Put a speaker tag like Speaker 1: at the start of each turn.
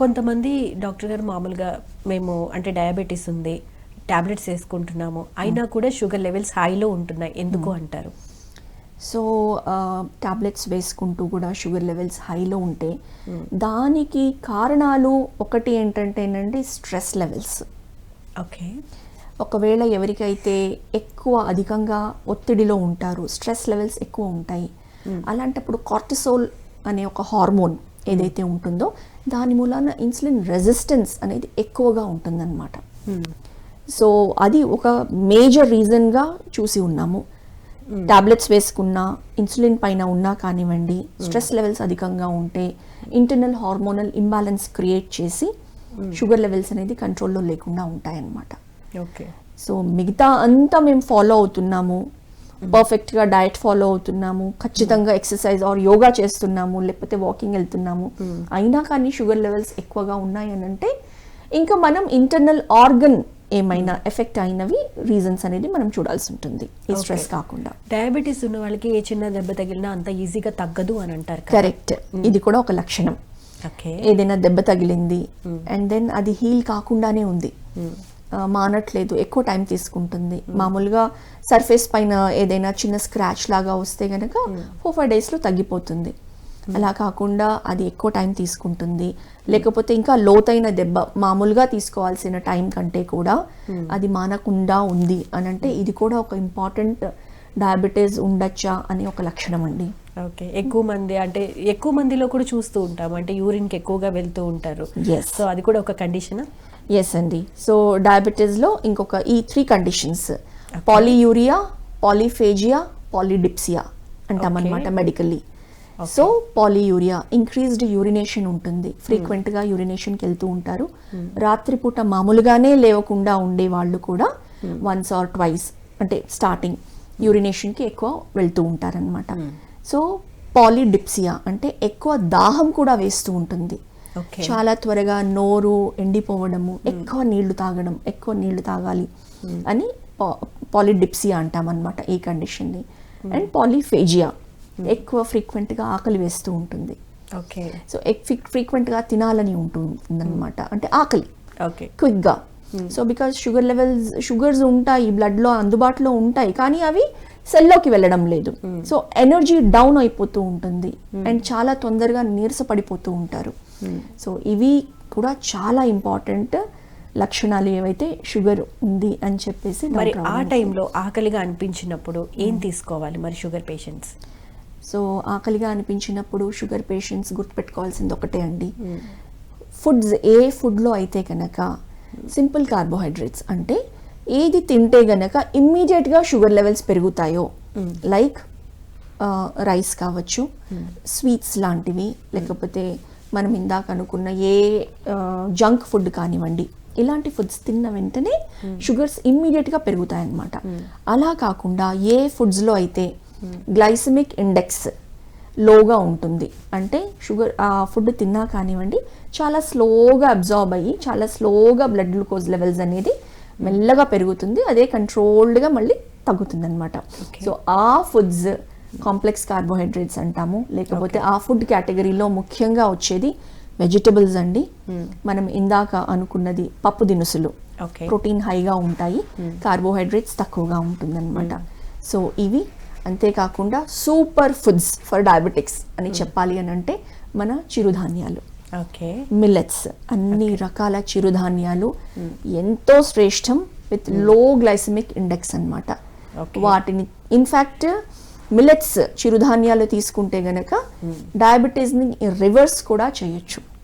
Speaker 1: కొంతమంది డాక్టర్ గారు మామూలుగా మేము అంటే డయాబెటీస్ ఉంది టాబ్లెట్స్ వేసుకుంటున్నాము అయినా కూడా షుగర్ లెవెల్స్ హైలో ఉంటున్నాయి. ఎందుకు అంటారు?
Speaker 2: సో టాబ్లెట్స్ వేసుకుంటూ కూడా షుగర్ లెవెల్స్ హైలో ఉంటే దానికి కారణాలు ఒకటి ఏంటంటే ఏంటంటే స్ట్రెస్ లెవెల్స్.
Speaker 1: ఓకే.
Speaker 2: ఒకవేళ ఎవరికైతే ఎక్కువ అధికంగా ఒత్తిడిలో ఉంటారు స్ట్రెస్ లెవెల్స్ ఎక్కువ ఉంటాయి అలాంటప్పుడు కార్టిసోల్ అనే ఒక హార్మోన్ ఏదైతే ఉంటుందో దాని మూలాన ఇన్సులిన్ రెసిస్టెన్స్ అనేది ఎక్కువగా ఉంటుందన్నమాట. సో అది ఒక మేజర్ రీజన్గా చూసి ఉన్నాము. టాబ్లెట్స్ వేసుకున్నా ఇన్సులిన్ పైన ఉన్నా కానివ్వండి స్ట్రెస్ లెవెల్స్ అధికంగా ఉంటే ఇంటర్నల్ హార్మోనల్ ఇంబ్యాలెన్స్ క్రియేట్ చేసి షుగర్ లెవెల్స్ అనేది కంట్రోల్లో లేకుండా ఉంటాయన్నమాట.
Speaker 1: ఓకే.
Speaker 2: సో మిగతా అంతా మేము ఫాలో అవుతున్నాము. పర్ఫెక్ట్గా డయట్ ఫాలో అవుతున్నాము ఖచ్చితంగా ఎక్సర్సైజ్ ఆర్ యోగా చేస్తున్నాము లేకపోతే వాకింగ్ వెళ్తున్నాము. అయినా కానీ షుగర్ లెవెల్స్ ఎక్కువగా ఉన్నాయి అని అంటే ఇంకా మనం ఇంటర్నల్ ఆర్గన్ ఏమైనా ఎఫెక్ట్ అయినవి రీజన్స్ అనేది మనం చూడాల్సి ఉంటుంది. ఈ స్ట్రెస్. కాకుండా.
Speaker 1: డయాబెటీస్ ఉన్న వాళ్ళకి ఏ చిన్న దెబ్బ తగిలినా అంత ఈజీగా తగ్గదు అని అంటారు
Speaker 2: కరెక్ట్ ఇది కూడా ఒక లక్షణం.
Speaker 1: ఓకే
Speaker 2: ఏదైనా దెబ్బ తగిలింది అండ్ దెన్ అది హీల్ కాకుండానే ఉంది. మానట్లేదు ఎక్కువ టైం తీసుకుంటుంది. మామూలుగా సర్ఫేస్ పైన ఏదైనా చిన్న స్క్రాచ్ లాగా వస్తే గనక ఫోర్ ఫైవ్ డేస్లో తగ్గిపోతుంది. అలా కాకుండా అది ఎక్కువ టైం తీసుకుంటుంది. లేకపోతే ఇంకా లోతైన దెబ్బ మామూలుగా తీసుకోవాల్సిన టైం కంటే కూడా అది మానకుండా ఉంది అని అంటే ఇది కూడా ఒక ఇంపార్టెంట్ డయాబెటీస్ ఉండొచ్చా అని ఒక లక్షణం అండి.
Speaker 1: ఓకే. ఎక్కువ మంది అంటే ఎక్కువ మందిలో కూడా చూస్తూ ఉంటాం. అంటే యూరిన్కి ఎక్కువగా వెళ్తూ ఉంటారు. సో అది కూడా ఒక కండిషన్?
Speaker 2: ఎస్ అండి. సో డయాబెటీస్లో ఇంకొక ఈ three conditions polyuria polyphagia polydipsia అంటాం
Speaker 1: Okay.
Speaker 2: అనమాట medically so polyuria increased urination ఉంటుంది. ఫ్రీక్వెంట్గా యూరినేషన్కి వెళ్తూ ఉంటారు. రాత్రిపూట మామూలుగానే లేవకుండా ఉండే వాళ్ళు కూడా వన్స్ ఆర్ ట్వైస్ అంటే స్టార్టింగ్ యూరినేషన్కి ఎక్కువ వెళ్తూ ఉంటారనమాట సో పాలిడిప్సియా అంటే ఎక్కువ దాహం కూడా వేస్తూ ఉంటుంది. చాలా త్వరగా నోరు ఎండిపోవడము ఎక్కువ నీళ్ళు తాగడం ఎక్కువ నీళ్ళు తాగాలి అని పాలిడిప్సియా అంటాం అనమాట ఈ కండిషన్ని. అండ్ పాలిఫేజియా ఎక్కువ ఫ్రీక్వెంట్గా ఆకలి వేస్తూ ఉంటుంది.
Speaker 1: ఓకే
Speaker 2: సో ఫ్రీక్వెంట్గా తినాలని ఉంటుందన్నమాట. అంటే ఆకలి.
Speaker 1: ఓకే
Speaker 2: క్విక్గా so because sugar levels sugars ఉంటాయి బ్లడ్లో అందుబాటులో ఉంటాయి కానీ అవి సెల్లోకి వెళ్ళడం లేదు. సో ఎనర్జీ డౌన్ అయిపోతూ ఉంటుంది. అండ్ చాలా తొందరగా నీరసపడిపోతూ ఉంటారు. సో ఇవి కూడా చాలా ఇంపార్టెంట్ లక్షణాలు ఏవైతే షుగర్ ఉంది అని చెప్పేసి
Speaker 1: మరి ఆ. టైంలో ఆకలిగా అనిపించినప్పుడు ఏం తీసుకోవాలి మరి షుగర్ పేషెంట్స్
Speaker 2: సో ఆకలిగా అనిపించినప్పుడు షుగర్ పేషెంట్స్ గుర్తుపెట్టుకోవాల్సింది ఒకటే అండి. ఫుడ్స్ ఏ ఫుడ్లో అయితే కనుక సింపుల్ కార్బోహైడ్రేట్స్ అంటే ఏది తింటే గనక ఇమ్మీడియట్గా షుగర్ లెవెల్స్ పెరుగుతాయో. లైక్ రైస్ కావచ్చు స్వీట్స్ లాంటివి లేకపోతే మనం ఇందాక అనుకున్న ఏ జంక్ ఫుడ్ కానివ్వండి ఇలాంటి ఫుడ్స్ తిన్న వెంటనే షుగర్స్ ఇమ్మీడియట్గా పెరుగుతాయన్నమాట. అలా కాకుండా ఏ ఫుడ్స్లో అయితే గ్లైసమిక్ ఇండెక్స్ లోగా ఉంటుంది. అంటే షుగర్ ఆ ఫుడ్ తిన్నా కానివ్వండి చాలా స్లోగా అబ్జార్బ్ అయ్యి చాలా స్లోగా బ్లడ్ గ్లూకోజ్ లెవెల్స్ అనేది మెల్లగా పెరుగుతుంది. అదే కంట్రోల్డ్గా మళ్ళీ తగ్గుతుంది అనమాట సో ఆ ఫుడ్స్ కాంప్లెక్స్ కార్బోహైడ్రేట్స్ అంటాము. లేకపోతే ఆ ఫుడ్ కేటగిరీలో ముఖ్యంగా వచ్చేది వెజిటబుల్స్ అండి. మనం ఇందాక అనుకున్నది పప్పు దినుసులు.
Speaker 1: ఓకే.
Speaker 2: ప్రోటీన్ హైగా ఉంటాయి. కార్బోహైడ్రేట్స్ తక్కువగా ఉంటుందన్నమాట. సో ఇవి అంతేకాకుండా సూపర్ ఫుడ్స్ ఫర్ డయాబెటిక్స్ అని చెప్పాలి అని అంటే మన చిరుధాన్యాలు.
Speaker 1: ఓకే.
Speaker 2: మిల్లెట్స్ అన్ని రకాల చిరుధాన్యాలు ఎంతో శ్రేష్టం విత్లో గ్లైసమిక్ ఇండెక్స్ అన్నమాట.
Speaker 1: Okay.
Speaker 2: వాటిని ఇన్ఫ్యాక్ట్ మిల్లెట్స్ చిరుధాన్యాలు తీసుకుంటే గనక డయాబెటీస్ని రివర్స్ కూడా చేయొచ్చు.